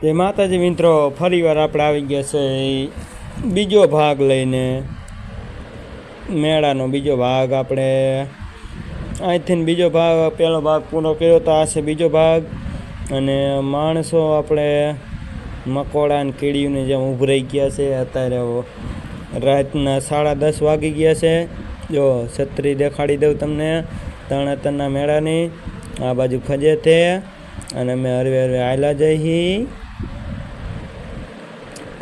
તે માતાજી મિત્રો, ફરીવાર આપણે આવી ગયા છે બીજો ભાગ લઈને. મેળાનો બીજો ભાગ આપણે. અહીંથી બીજો ભાગ, પહેલો ભાગ પૂરો કર્યો તો આ છે બીજો ભાગ. અને માણસો આપણે મકોડા અને કીડીઓને જેમ ઉભરાઈ ગયા છે, અત્યારે રાતના સાડા દસ વાગી ગયા છે. જો છત્રી દેખાડી દઉં તમને તરણેતરના મેળાની. આ બાજુ ખજે તે. અને અમે હરવે હરવે આયલા જઈ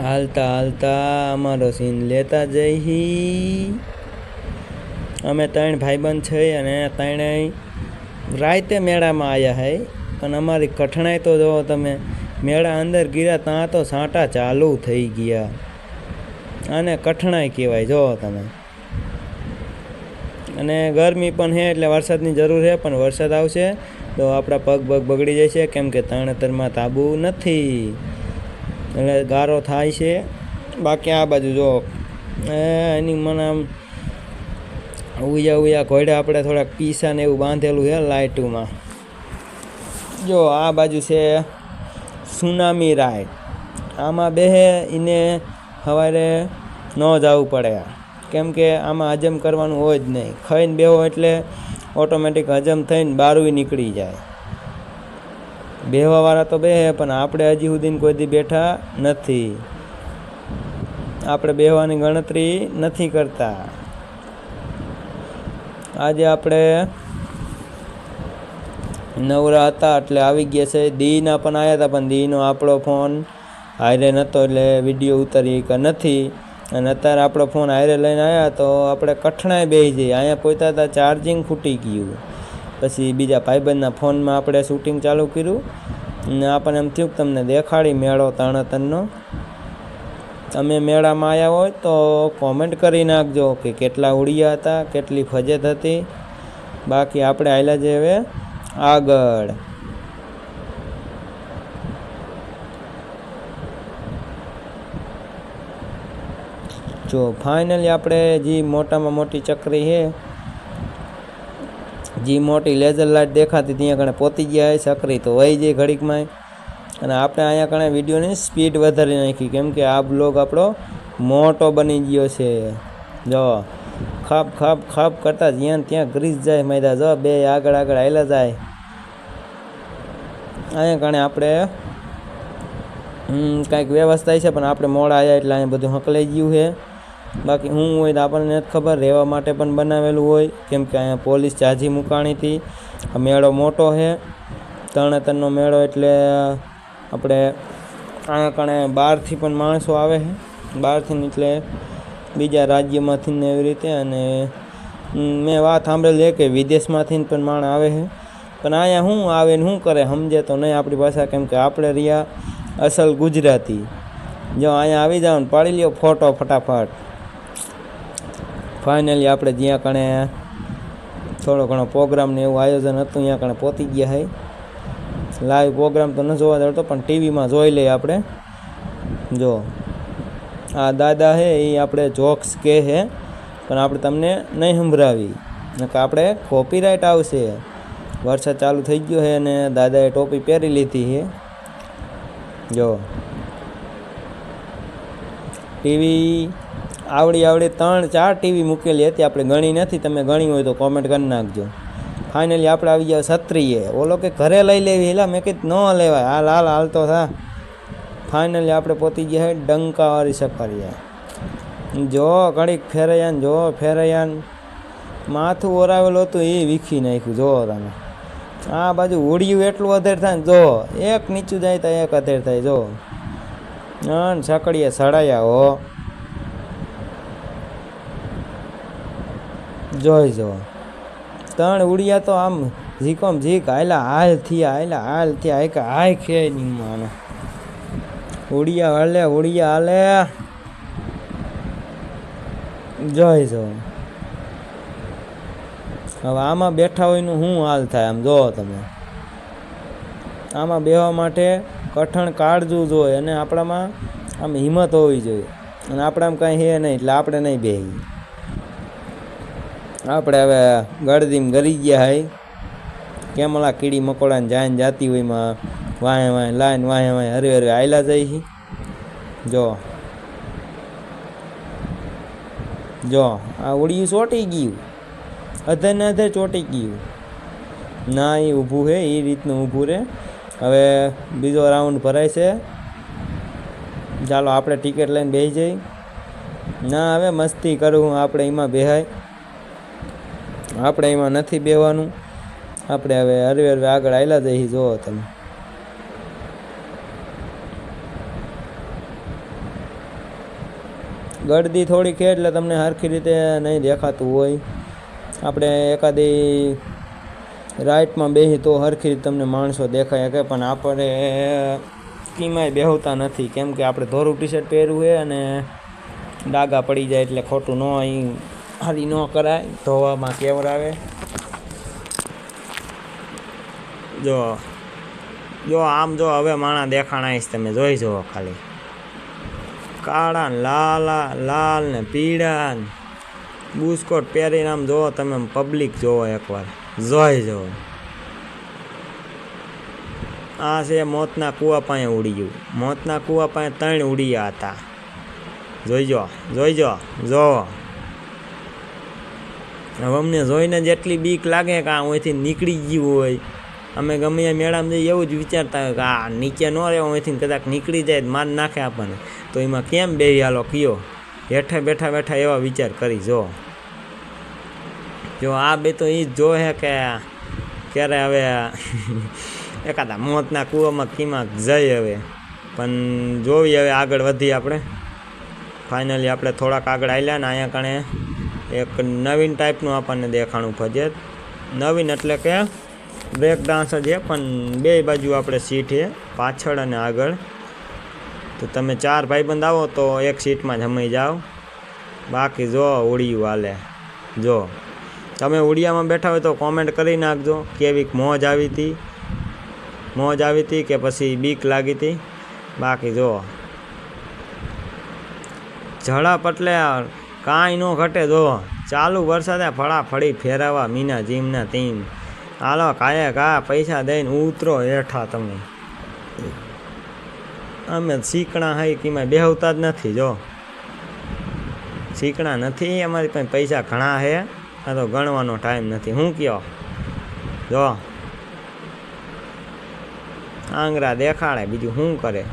હાલતા હાલતા અમારો સીન લેતા જઈ. અમે ત્રણ ભાઈબંધ છે અને ત્રણેય રાતે મેળામાં આવ્યા હે. પણ અમારી કઠણાઈ તો જુઓ તમે, મેળા અંદર ગીરા ત્યાં તો સાંટા ચાલુ થઈ ગયા. અને કઠણાઈ કહેવાય જુઓ તમે. અને ગરમી પણ છે એટલે વરસાદની જરૂર છે પણ વરસાદ આવશે તો આપણા પગ પગ બગડી જશે, કેમ કે તરણેતરમાં તાબુ નથી. એટલે ગારો થાય છે. બાકી આ બાજુ જો એની મને આમ ઉયા ઉયા ઘોડા આપણે થોડાક પીસા ને એવું બાંધેલું છે લાઇટુમાં. જો, આ બાજુ છે સુનામી રાય. આમાં બે એને સવારે ન જવું પડે કેમ કે આમાં હજમ કરવાનું હોય જ નહીં. ખાઈને બેહો એટલે ઓટોમેટિક હજમ થઈને બારું નીકળી જાય. બેહવાવાળા તો બેહે, પણ આપણે હજી સુધી કોઈ દી બેઠા નથી. આપણે બેહવાની ગણતરી નથી કરતા. આજે આપણે નવરા હતા એટલે આવી ગયા છે. દીના પણ આવ્યા હતા, પણ દીનો આપણો ફોન હારે નહોતો એટલે વીડિયો ઉતારી કે નથી. અને અત્યારે આપણો ફોન હારે લઈને આવ્યા તો આપણે કઠણાઈ બેસી જઈએ. અહીંયા પહોંચતા હતા ચાર્જિંગ ફૂટી ગયું. પછી બીજા ભાઈબંધના ફોનમાં આપણે શૂટિંગ ચાલુ કર્યું. ને આપણને એમ થયું કે તમને દેખાડી મેળો તરણતરનો તમે મેળામાં આવ્યા હોય તો કોમેન્ટ કરી નાખજો કે કેટલા ઉડિયા હતા, કેટલી ફજત હતી. બાકી આપણે આયલા જે હવે આગળ. જો ફાઇનલી આપણે જે મોટામાં મોટી ચકરી છે જે મોટી લેઝર લાઇટ દેખાતી ત્યાં કણે પહોંચી ગયા હોય, સકરી તો વહી જાય ઘડીકમાં અને આપણે અહીંયા કણે વિડીયોની સ્પીડ વધારી નાખી, કેમ કે આ બ્લોગ આપણો મોટો બની ગયો છે. જો, ખાપ ખાપ ખાપ કરતા જ્યાં ત્યાં ગ્રીસ જાય મેદા, જો, બે આગળ આગળ હાલ્યા જાય. અહીંયા કણે આપણે કાંઈક વ્યવસ્થા છે, પણ આપણે મોડા આવ્યા એટલે અહીંયા બધું હકલાઈ ગયું છે. બાકી હું હોય તો આપણને ખબર, રહેવા માટે પણ બનાવેલું હોય. કેમ કે અહીંયા પોલીસ ચાજી મુકાણી હતી. આ મેળો મોટો છે. તરણેતરનો મેળો એટલે આપણે અહીંયા કણે બહારથી પણ માણસો આવે છે. બહારથી એટલે બીજા રાજ્યમાંથી ને એવી રીતે અને મેં વાત સાંભળેલી છે કે વિદેશમાંથી પણ માણ આવે છે. પણ અહીંયા શું આવે ને શું કરે સમજે તો નહીં આપણી ભાષા. કેમ કે આપણે રહ્યા અસલ ગુજરાતી. જો અહીંયા આવી જાઓ ને પાડી લ્યો ફોટો ફટાફટ. ફાઇનલી આપણે જ્યાં કણે થોડો ઘણો પ્રોગ્રામ ને એવું આયોજન હતું, ત્યાં કણે પહોંચી ગયા હે. લાઈવ પ્રોગ્રામ તો ન જોવા જતો પણ ટીવીમાં જોઈ લઈએ આપણે. જો, આ દાદા હે એ આપણે જોક્સ કહે છે પણ આપણે તમને નહીં સંભળાવી. કે આપણે કોપીરાઇટ આવશે. વરસાદ ચાલુ થઈ ગયો છે અને દાદાએ ટોપી પહેરી લીધી છે જો ટીવી આવડી આવડી ત્રણ, ચાર ટીવી મૂકેલી હતી, આપણે ગણી નથી, તમે ગણી હોય તો કોમેન્ટ કરી નાખજો. ફાઇનલી આપણે આવી ગયા છત્રીએ ઓલો કે ઘરે લઈ લેવી, એલા મેં કીધું ન લેવાય. હાલ હાલ તો થા. ફાઇનલી આપણે પોતી ગયા ડંકાવાળી સફારીએ. જો ઘડીક ફેરૈયાન, જો ફેરૈયાન. માથું ઓરાવેલું હતું, એ વીખી નાખ્યું, જો તમે. આ બાજુ ઉડિયું એટલું અધેર થાય જો. એક નીચું જાય તો એક અધેર થાય, જો. અન સડાયા હો. જોઈ જો. ત્રણ ઉડિયા તો આમ ઝીકોમ ઝીક, હાયલા હાલ થયા, હાયલા હાલ થયા હાય કે હાય ખે નહીં માને. ઉડિયા હાલે ઉડિયા હાલે. જોઈ જો. હવે આમાં બેઠા હોયનું શું હાલ થાય આમ જોવો તમે. આમાં બેહવા માટે કઠણ કાળજું જોઈએ અને આપણામાં આમ હિંમત હોવી જોઈએ. અને આપણામાં કાંઈ હે નહીં એટલે આપણે નહીં બે આપણે હવે ગળદીમ ગરી ગયા હઈ કેમલા કીડી મકોડાને જાઈને જાતી હોય એમાં વાંહે વાંહે લાઈન વાંહે વાંહે હરે હરે આયલા જાય છે જો. જો, આ ઉડિયું ચોંટી ગયું. અધર ને અધર ચોંટી ગયું. ના એ ઊભું છે એ રીતનું ઊભું રહે હવે બીજો રાઉન્ડ ભરાય છે. ચાલો આપણે ટિકિટ લઈને બેસી જઈ. ના, હવે મસ્તી કરું આપણે એમાં બેહાય. આપણે એમાં નથી બેહવાનું. આપણે હવે હરવે હરવે આગળ આવેલા જઈએ, જુઓ તમે. ગળદી થોડી ખે એટલે તમને સરખી રીતે નહીં દેખાતું હોય. આપણે એકાદી રાઈટમાં બેસી તો રીતે તમને માણસો દેખાય શકે પણ આપણે કીમાંય બેહતા નથી. કેમ કે આપણે ધોરું ટી શર્ટ પહેરવું છે અને ડાગા પડી જાય એટલે ખોટું ન અહીં હારી ન કરાય. ધોવામાં કેવરાવે જો જો, આમ જો હવે માણા દેખાણાઈશ તમે જોઈ જુઓ ખાલી. કાળા લાલા, લાલ ને પીળા બુસ્કોટ પહેરીને આમ જોવો તમે, પબ્લિક જોવો એકવાર. જોઈ જો. આ છે મોતના કૂવા પાસે ઉડી ગયું. મોતના કૂવા પાસે ત્રણ ઉડ્યા હતા. જોઈજો જોઈજો જો હવે અમને જોઈને જેટલી બીક લાગે કે આ અહીંથી નીકળી ગયું હોય, અમે ગમે એ મેળામાં જઈએ એવું જ વિચારતા હોય કે આ નીચે ન રહે અહીંથી કદાચ નીકળી જાય માર નાખે આપણને. તો એમાં કેમ બેહી હાલો કયો? હેઠે બેઠા બેઠા એવા વિચાર કરી જો. જો આ બે તો એ જ જોહે કે ક્યારે હવે એકાદા મોતના કૂવામાં કીમાં જઈ હવે. પણ જોવી હવે આગળ વધી આપણે. ફાઇનલી આપણે થોડાક આગળ આવ્યા ને અહીંયા કણે એક નવીન ટાઈપનું આપણને દેખાણું ફજે. નવીન એટલે કે બ્રેક ડાન્સ જ પણ બે બાજુ આપણે સીટ છે પાછળ અને આગળ. તો તમે ચાર ભાઈબંધ આવો તો એક સીટમાં જમાઈ જાઓ. બાકી જો ઉડિયું હાલે. જો. તમે ઉડિયામાં બેઠા હોય તો કોમેન્ટ કરી નાખજો કેવીક મોજ આવી હતી. મોજ આવી હતી કે પછી બીક લાગી હતી. બાકી જો ઝડપ એટલે કાંઈ ન ઘટે જો ચાલુ વરસાદે ફળાફળી ફેરાવા મીના જીમના તીમ હાલો કાયે કા પૈસા દઈને ઉતરો હેઠા તમે. અમે શીકણા હઈ કીમાં બેહવતા જ નથી જો શીકણા નથી, અમારી પાસે પૈસા ઘણા છે આ તો ગણવાનો ટાઈમ નથી. હું કયો? જો. આંગરા દેખાડે, બીજું શું કરે?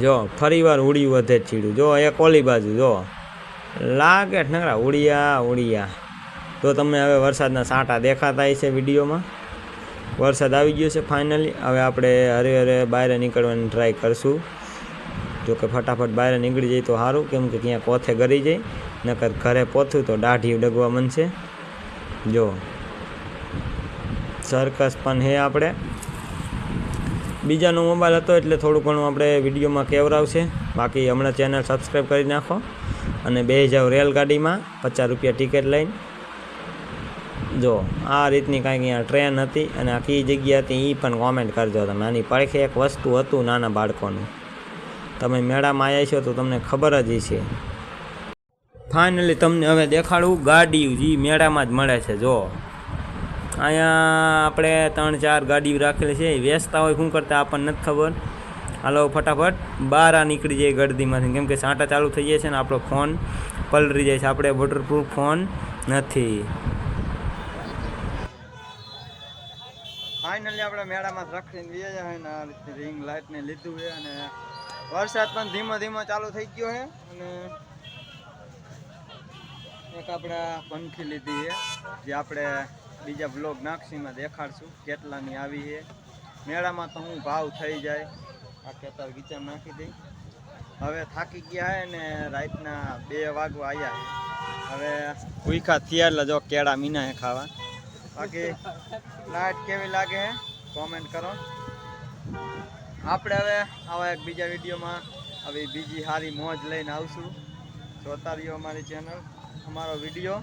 જો ફરી વાર ઉડી વધે ચીડું. જો એક ઓલી બાજુ, જો. લાગે નકરા, ઉડિયા ઉડિયા. તો તમને હવે વરસાદના સાંટા દેખાતા છે વિડીયોમાં. વરસાદ આવી ગયો છે ફાઇનલી હવે આપણે હરે હરે બહાર નીકળવાની ટ્રાય કરશું. જો કે ફટાફટ બહાર નીકળી જાય તો સારું. કેમ કે ક્યાં કોથે ગરી જાય. નકર ઘરે પહોંચું તો દાઢી ડગવા મનશે. જો. સર્કસ પણ હે આપણે. બીજાનો મોબાઈલ હતો એટલે થોડું ઘણું આપણે વિડીયોમાં કેવરાવશે. બાકી હમણાં ચેનલ સબસ્ક્રાઈબ કરી નાખો. અને બે જાઓ રેલગાડીમાં, પચાસ રૂપિયા ટિકિટ લઈને. જો, આ રીતની કાંઈક અહીંયા ટ્રેન હતી અને આ કઈ જગ્યા હતી એ પણ કોમેન્ટ કરજો તમે. આની પડખે એક વસ્તુ હતું નાના બાળકોનું. તમે મેળામાં આવ્યા છો તો તમને ખબર જ છે ફાઇનલી તમને હવે દેખાડું. ગાડીઓ જે મેળામાં જ મળે છે, જો. અહીંયા આપણે ત્રણ ચાર ગાડીઓ રાખેલી છે. વેચતા હોય શું કરતા આપણને નથી ખબર. હાલો, ફટાફટ. બહાર આ નીકળી જાય ગળદીમાંથી કેમ કે સાંટા ચાલુ થઈ જાય છે ને આપણો ફોન પલરી જાય છે. આપણે વોટરપ્રૂફ ફોન નથી. ફાઇનલી આપણે મેળામાં રાખીને વીએ છે અને આ રીતે રિંગ લાઇટને લીધું છે અને વરસાદ પણ ધીમો ધીમો ચાલુ થઈ ગયો છે. અને એક આપણે પંખી લીધી છે, જે આપણે બીજા બ્લોગ નાખશીમાં દેખાડશું કેટલાની આવી છે. મેળામાં તો હું ભાવ થઈ જાય આ કેતાર ગીચા નાખી દઈ. હવે થાકી ગયા હે ને રાતના બે વાગવા આવ્યા હવે ભૂખા થયા જો કેળા મીના હે ખાવા. બાકી લાઈટ કેવી લાગે હે કોમેન્ટ કરો. આપણે હવે આવા એક બીજા વિડીયોમાં આવી બીજી સારી મોજ લઈને આવશું. જોતા રહ્યો અમારી ચેનલ અમારો વીડિયો.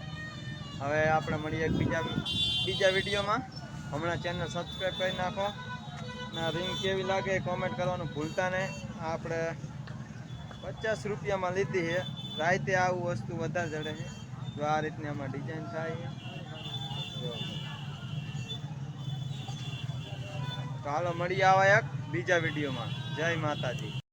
હવે આપણે મળીએ બીજા બીજા વિડીયોમાં. હમણાં ચેનલ સબસ્ક્રાઈબ કરી નાખો. ના રિંગ કેવી લાગે કોમેન્ટ કરવાનું ભૂલતા નહીં. આપણે પચાસ રૂપિયામાં લીધી છે. રાતે આવું વસ્તુ વધારે જડે છે. જો આ રીતની આમાં ડિઝાઇન થાય તો હાલો મળીએ આવા એક બીજા વિડીયોમાં. જય માતાજી.